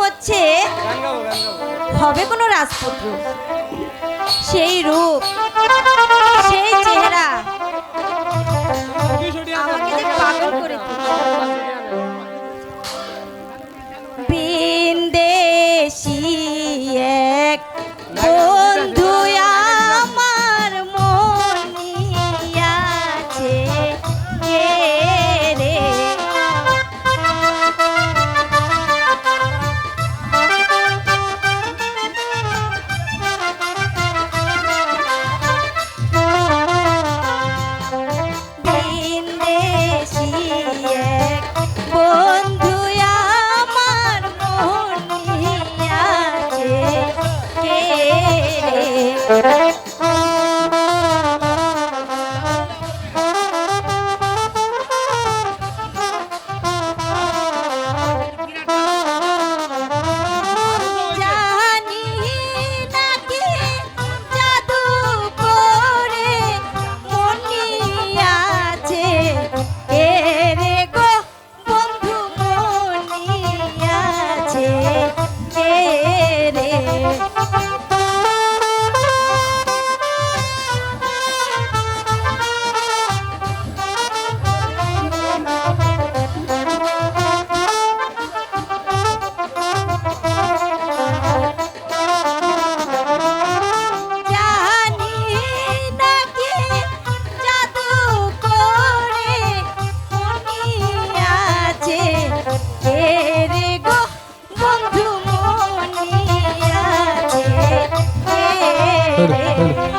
হচ্ছে হবে কোনো রাজপুত্র। সেই রূপ সেই চেহারা। আমাকে পাগল করে দিচ্ছে Hold it, hold.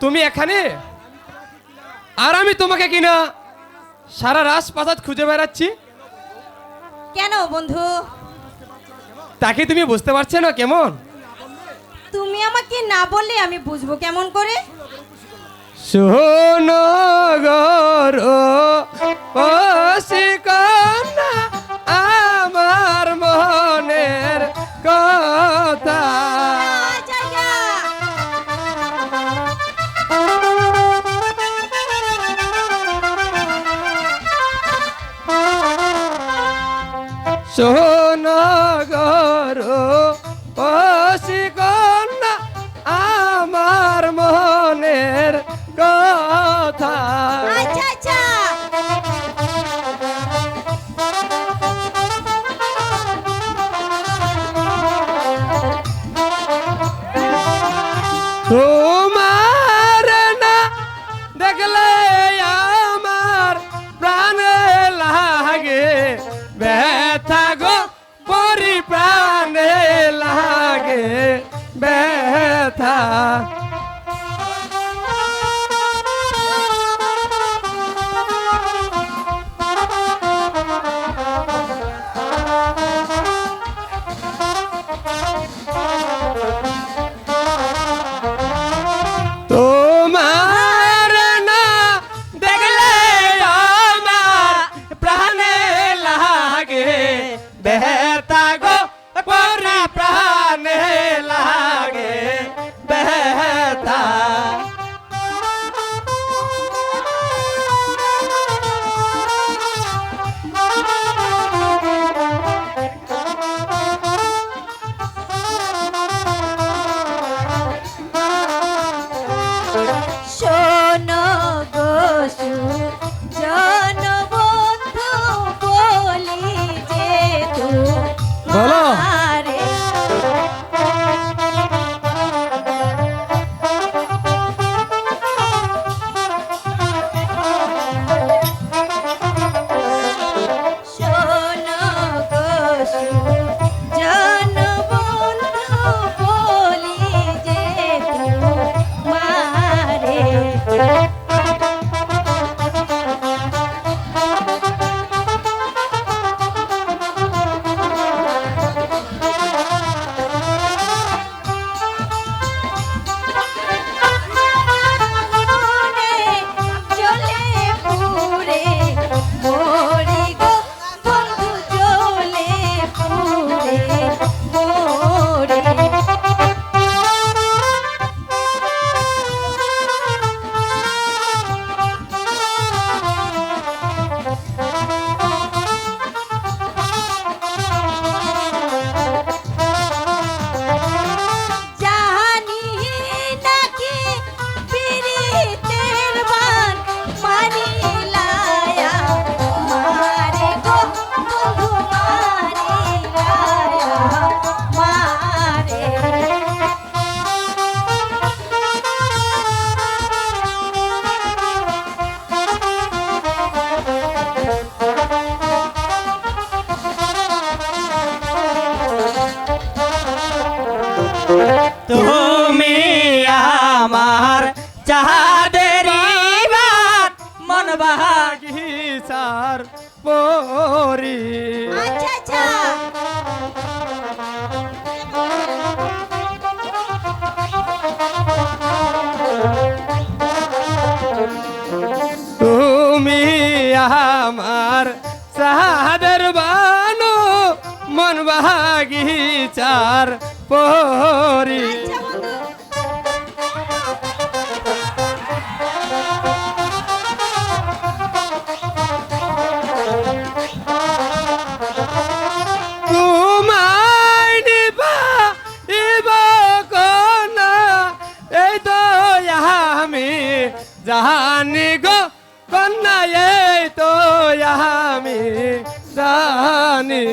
তুমি এখানে? আর আমি তোমাকে কিনা সারা রাজপ্রাসাদ খুঁজে বেড়াচ্ছি। কেন বন্ধু? তাকে তুমি বুঝতে পারছ না কেমন? তুমি আমাকে না বললে আমি বুঝব কেমন করে? সোনগর ও ও কান্না তুমি আমার চাহাদের মন বাহার বাগিচার পরি আচ্ছা আচ্ছা তুমি আমার সাহাদের বানো মন বাগিচার পরি। আচ্ছা জানি গো। কন্যা এই তো আমি জানি।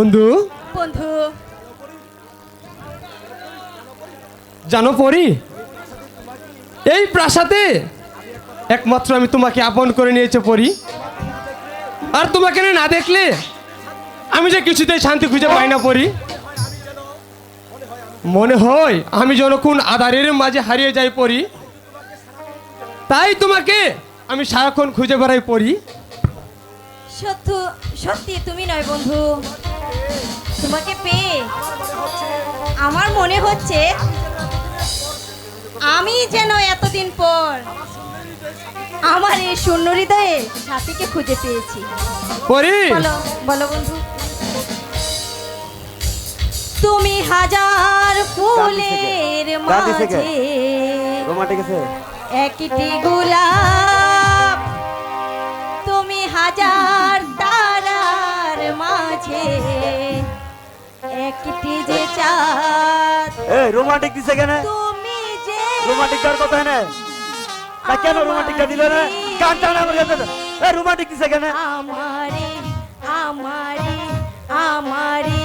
বন্ধু? বন্ধু। জানো পরি? এই প্রাসাদে একমাত্র আমি তোমাকে আপন করে নিয়েছে পরি। আর তোমাকে না দেখলে আমি যে কিছুতেই শান্তি খুঁজে পাই না পরি। মনে হয় আমি যেন কোন আধারের মাঝে হারিয়ে যাই পরি তাই তোমাকে আমি সারাক্ষণ খুঁজে বেড়াই পড়ি সত্য সত্যি তুমি নয় বন্ধু। তোমাকে পেয়ে আমার মনে হচ্ছে আমি যেন এতদিন পর আমার এই শূন্য হৃদয়ে সাথীকে খুঁজে পেয়েছি। বলো বলো বন্ধু। তুমি হাজার ফুলের মাঝে একটি গোলাপ। তুমি হাজার মাঝে একটি যে চাঁদ। এ রোমান্টিক দিছে কেন? তুমি যে রোমান্টিক দেওয়ার কথা না না কেন রোমান্টিকটা দিল না? গানটা না করে এ রোমান্টিক দিছে কেন? আমারে আমারে আমারে।